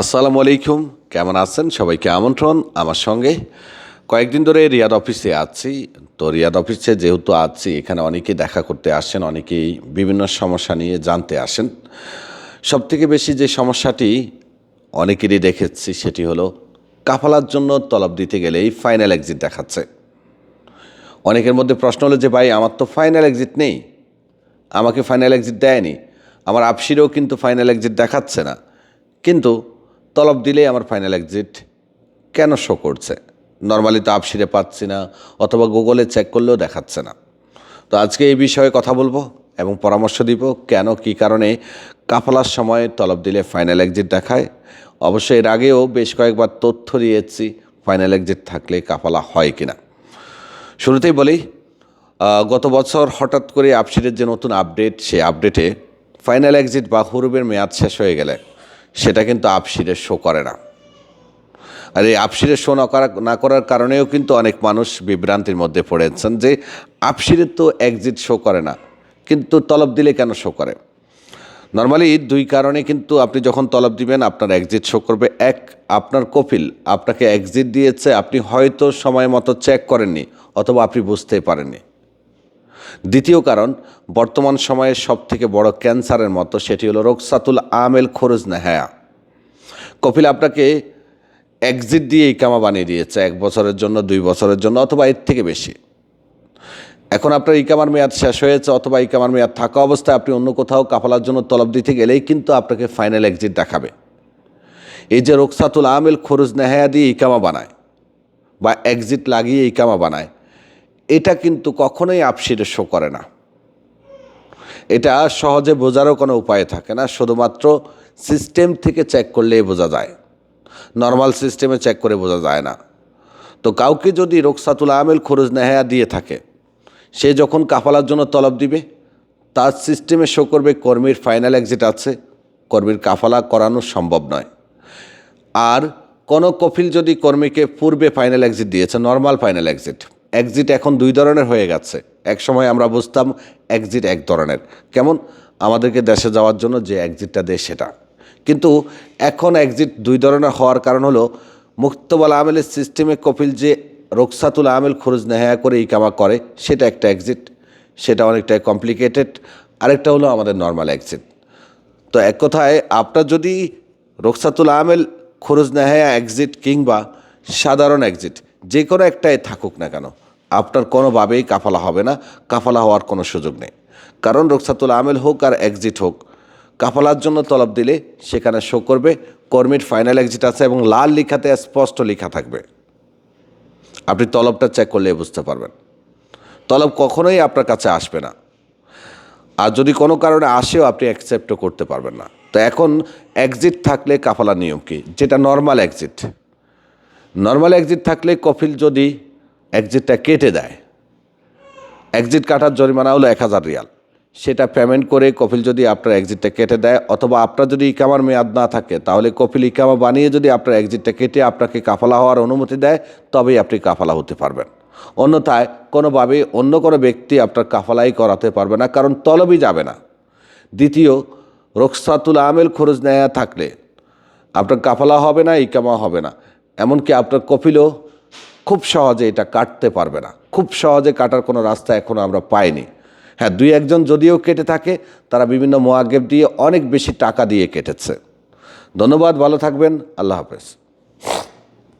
আসসালামু আলাইকুম। কেমন আছেন? সবাইকে আমন্ত্রণ আমার সঙ্গে। কয়েকদিন ধরে রিয়াদ অফিসে আছি। তো রিয়াদ অফিসে যেহেতু আছি, এখানে অনেকেই দেখা করতে আসেন, অনেকেই বিভিন্ন সমস্যা নিয়ে জানতে আসেন। সবথেকে বেশি যে সমস্যাটি অনেকেরই দেখেছি, সেটি হলো কাফালার জন্য তলব দিতে গেলেই ফাইনাল এক্সিট দেখাচ্ছে। অনেকের মধ্যে প্রশ্ন হলো যে, ভাই, আমার তো ফাইনাল এক্সিট নেই। আমাকে ফাইনাল এক্সিট দেয়নি। আমার আপসিরেও কিন্তু ফাইনাল এক্সিট দেখাচ্ছে না। কিন্তু তলব দিলেই আমার ফাইনাল এক্সিট কেন শো করছে? নর্মালি তো আপসিরে পাচ্ছি না, অথবা গুগলে চেক করলেও দেখাচ্ছে না। তো আজকে এই বিষয়ে কথা বলব এবং পরামর্শ দিব কেন, কি কারণে কাফালার সময় তলব দিলে ফাইনাল এক্সিট দেখায়। অবশ্যই এর আগেও বেশ কয়েকবার তথ্য দিয়েছি ফাইনাল এক্সিট থাকলে কাফালা হয় কিনা। শুরুতেই বলি গত বছর হঠাৎ করে আপসিরের যে নতুন আপডেট সে আপডেটে ফাইনাল এক্সিট বা হুরুবের মেয়াদ শেষ হয়ে গেলে সেটা কিন্তু আপসিরে শো করে না। আর এই আপসিরে শো না করা না করার কারণেও কিন্তু অনেক মানুষ বিভ্রান্তির মধ্যে পড়েছেন যে আপসিরে তো একজিট শো করে না, কিন্তু তলব দিলে কেন শো করে? নর্মালি দুই কারণে কিন্তু আপনি যখন তলব দিবেন, আপনার এক্সিট শো করবে। এক, আপনার কপিল আপনাকে এক্সিট দিয়েছে, আপনি হয়তো সময় মতো চেক করেননি, অথবা আপনি বুঝতেই পারেননি। দ্বিতীয় কারণ, বর্তমান সময়ে সবথেকে বড় ক্যান্সারের মতো সেটি হলো রোকসাতুল আমেল খরচ নেহায়া। কপিল আপনাকে এক্সিট দিয়ে ইকামা বানিয়ে দিয়েছে, এক বছরের জন্য, দুই বছরের জন্য, অথবা এর থেকে বেশি। এখন আপনার ইকামার মেয়াদ শেষ হয়েছে, অথবা ইকামার মেয়াদ থাকা অবস্থায় আপনি অন্য কোথাও কাফালার জন্য তলব দিতে গেলেই কিন্তু আপনাকে ফাইনাল এক্সিট দেখাবে। এই যে রোকসাতুল আমেল খরচ নেহায়া দিয়ে ইকামা বানায়, বা এক্সিট লাগিয়ে ইকামা বানায় এটা কিন্তু কখনোই আপসিরে শো করে না। এটা সহজে বোঝারও কোনো উপায় থাকে না, শুধুমাত্র সিস্টেম থেকে চেক করলেই বোঝা যায়। নর্মাল সিস্টেমে চেক করে বোঝা যায় না। তো কাউকে যদি রোকসাতুল আমেল খরচ নেহায়া দিয়ে থাকে, সে যখন কাফালার জন্য তলব দিবে, তার সিস্টেমে শো করবে কর্মীর ফাইনাল এক্সিট আছে, কর্মীর কাফালা করানো সম্ভব নয়। আর কোনো কফিল যদি কর্মীকে পূর্বে ফাইনাল এক্সিট দিয়েছে নর্মাল ফাইনাল এক্সিট এক্সিট এখন দুই ধরনের হয়ে গেছে। এক সময় আমরা বুঝতাম এক্সিট এক ধরনের। কেমন? আমাদেরকে দেশে যাওয়ার জন্য যে এক্সিটটা দেয় সেটা। কিন্তু এখন এক্সিট দুই ধরনের হওয়ার কারণ হলো, মুক্তবল আমেলের সিস্টেমে কপিল যে রোকসাতুল আমেল খরচ নেহায়া করে ইকামা করে, সেটা একটা এক্সিট সেটা অনেকটাই কমপ্লিকেটেড আরেকটা হলো আমাদের নর্মাল এক্সিট তো এক কথায়, আপনার যদি রোকসাতুল আমেল খরচ নেহায়া এক্সিট কিংবা সাধারণ এক্সিট যে কোনো একটাই থাকুক না কেন, আপনার কোনোভাবেই কাফালা হবে না, কাফালা হওয়ার কোনো সুযোগ নেই। কারণ রোকসাতুল আমেল হোক আর এক্সিট হোক, কাফালার জন্য তলব দিলে সেখানে শো করবে, কর্মীর ফাইনাল এক্সিট আছে এবং লাল লেখাতে স্পষ্ট লেখা থাকবে। আপনি তলবটা চেক করলে বুঝতে পারবেন। তলব কখনোই আপনার কাছে আসবে না। আর যদি কোনো কারণে আসেও আপনি অ্যাকসেপ্টও করতে পারবেন না। তো এখন এক্সিট থাকলে কাফালার নিয়ম কি? যেটা নর্মাল এক্সিট নর্মাল এক্সিট থাকলে কফিল যদি এক্সিটটা কেটে দেয় এক্সিট কাটার জরিমানা হলো এক হাজার রিয়াল। সেটা পেমেন্ট করে কফিল যদি আপনার এক্সিটটা কেটে দেয়, অথবা আপনার যদি ইকামার মেয়াদ না থাকে, তাহলে কফিল ইকামা বানিয়ে যদি আপনার এক্সিটটা কেটে আপনাকে কাফালা হওয়ার অনুমতি দেয়, তবেই আপনি কাফালা হতে পারবেন। অন্যথায় কোনোভাবে অন্য কোনো ব্যক্তি আপনার কাফালাই করাতে পারবে না, কারণ তলবই যাবে না। দ্বিতীয়, রোকসাতুল আমেল খরচ নেয়া থাকলে আপনার কাফালা হবে না, ইকামা হবে না। এমনকি আপনার কপিলও খুব সহজে এটা কাটতে পারবে না। খুব সহজে কাটার কোনো রাস্তা এখনও আমরা পাইনি। হ্যাঁ দুই একজন যদিও কেটে থাকে, তারা বিভিন্ন মোয়াগেব দিয়ে অনেক বেশি টাকা দিয়ে কেটেছে। ধন্যবাদ, ভালো থাকবেন, আল্লাহ হাফেজ।